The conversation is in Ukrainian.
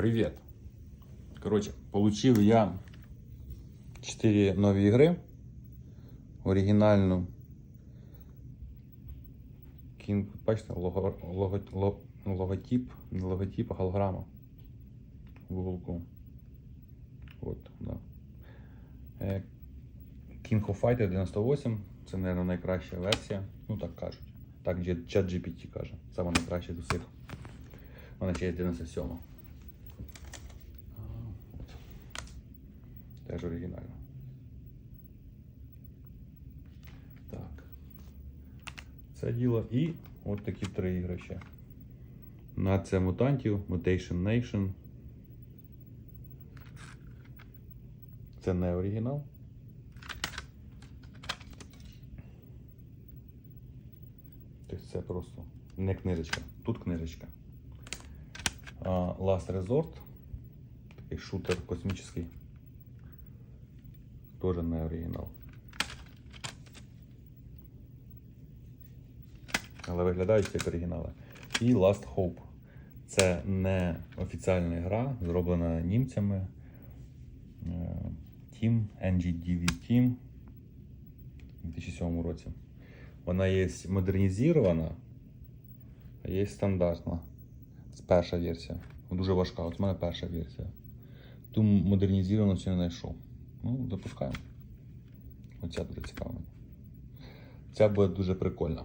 Привет. Короче, получив я 4 нові ігри. Оригінальну. Кін, бачите, лого, лого, ло- логотип, не логотип, а голограма. В. От, да. Е, King of Fighter 98. Це, мабуть, найкраща версія. Ну так кажуть. Так чат GPT каже. Саме найкраща з усіх. Вона ще є 97. От. Теж оригінально. Так. Це діло. І от такі три ігри ще. Нація мутантів, Mutation Nation. Це не оригінал. Тобто це просто не книжечка. Тут книжечка. Last Resort. Такий шутер космічний. Тоже не оригінал. Але виглядають як оригінали. І Last Hope. Це не офіціальна гра, зроблена німцями. Е, Team, NGDV Team у 2007 році. Вона є модернізована, а є стандартна. Це перша версія. Дуже важка. От в мене перша версія. Ту модернізовану ще не знайшов. Ну, запускаємо. Оця буде цікава. Ця буде дуже прикольна.